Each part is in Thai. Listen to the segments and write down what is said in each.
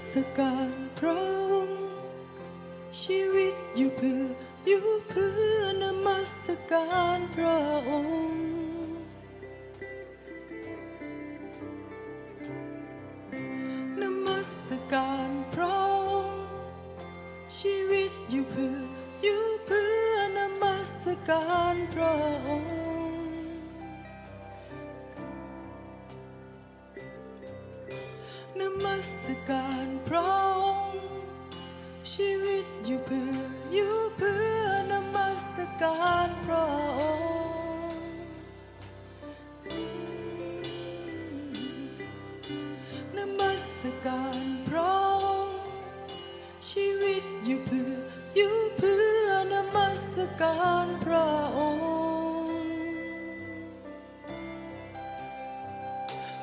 สการพระองค์ชีวิตอยู่เพื่ออยู่เพื่อนมัสการพระองค์นมัสการพระองค์ชีวิตอยู่เพื่ออยู่เพื่อนมัสการพระองค์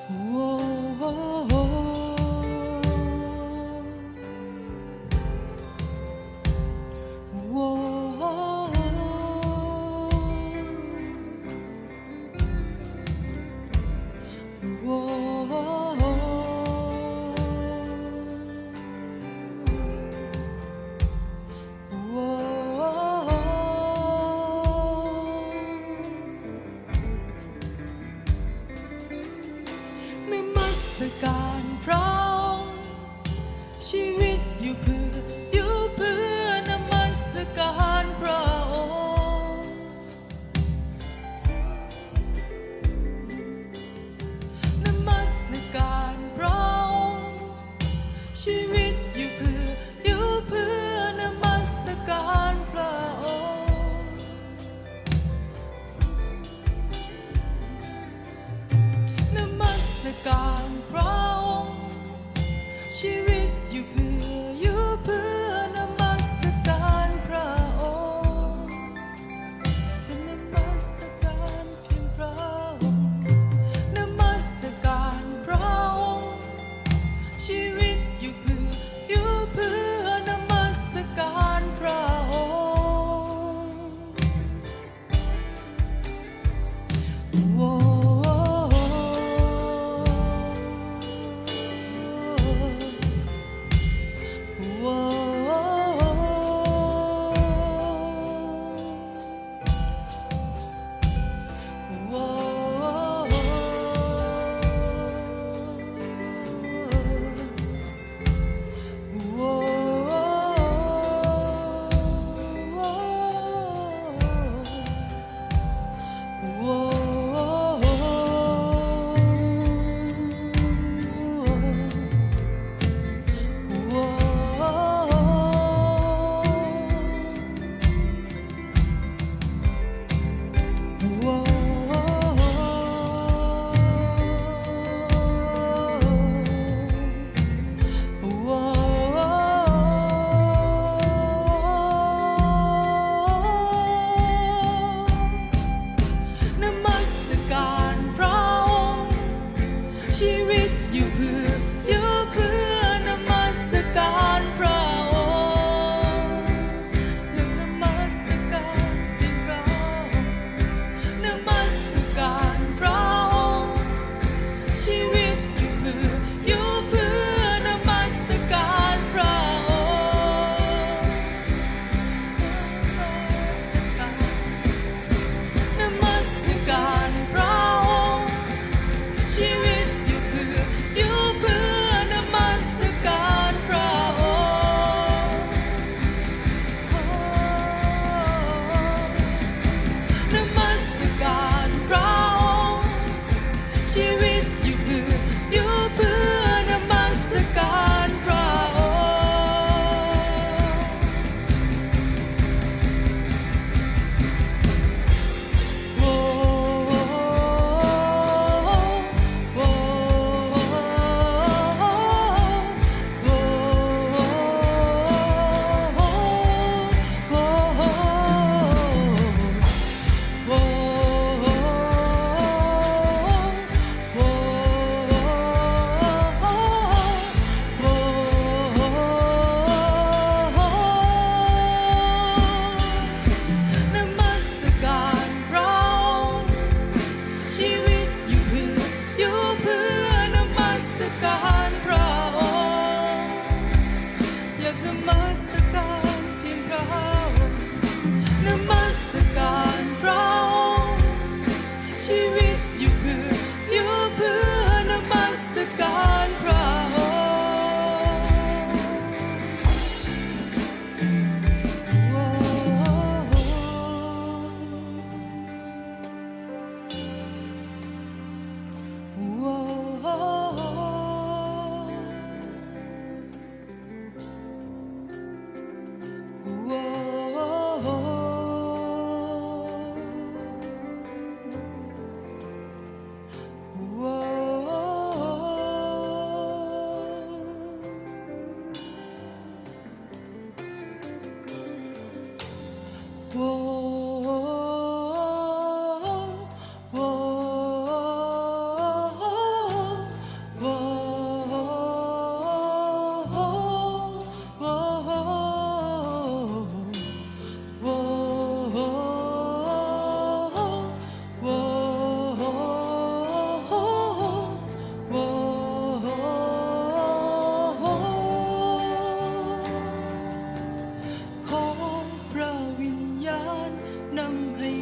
Whoa. chán năm hay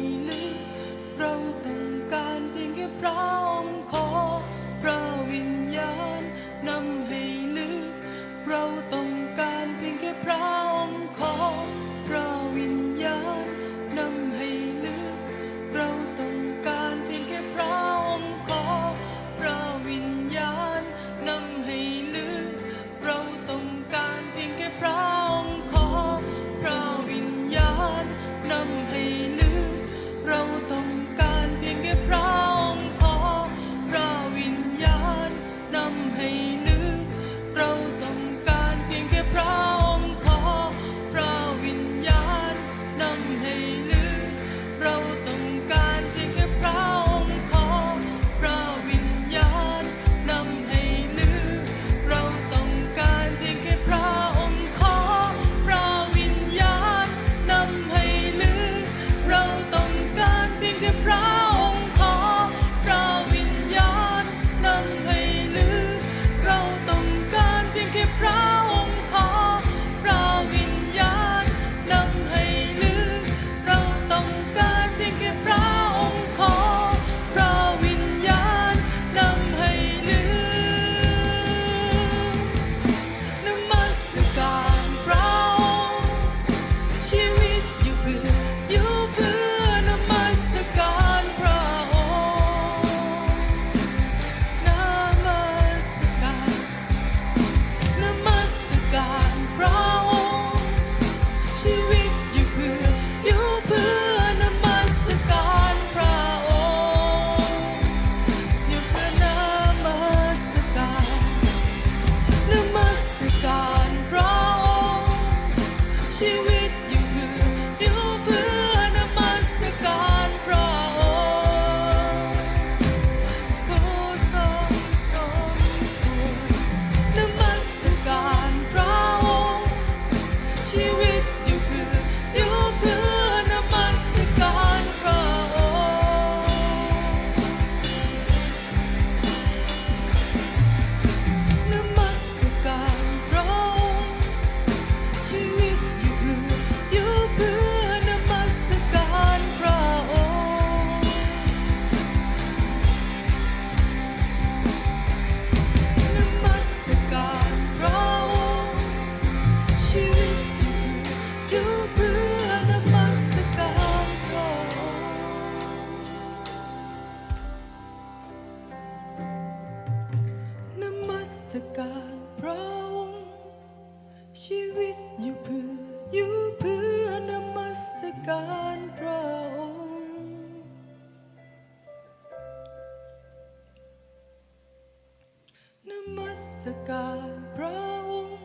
มัสการพระองค์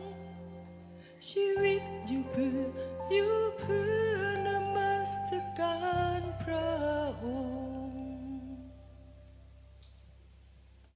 ชีวิตอยู่เพื่ออยู่เพื่อ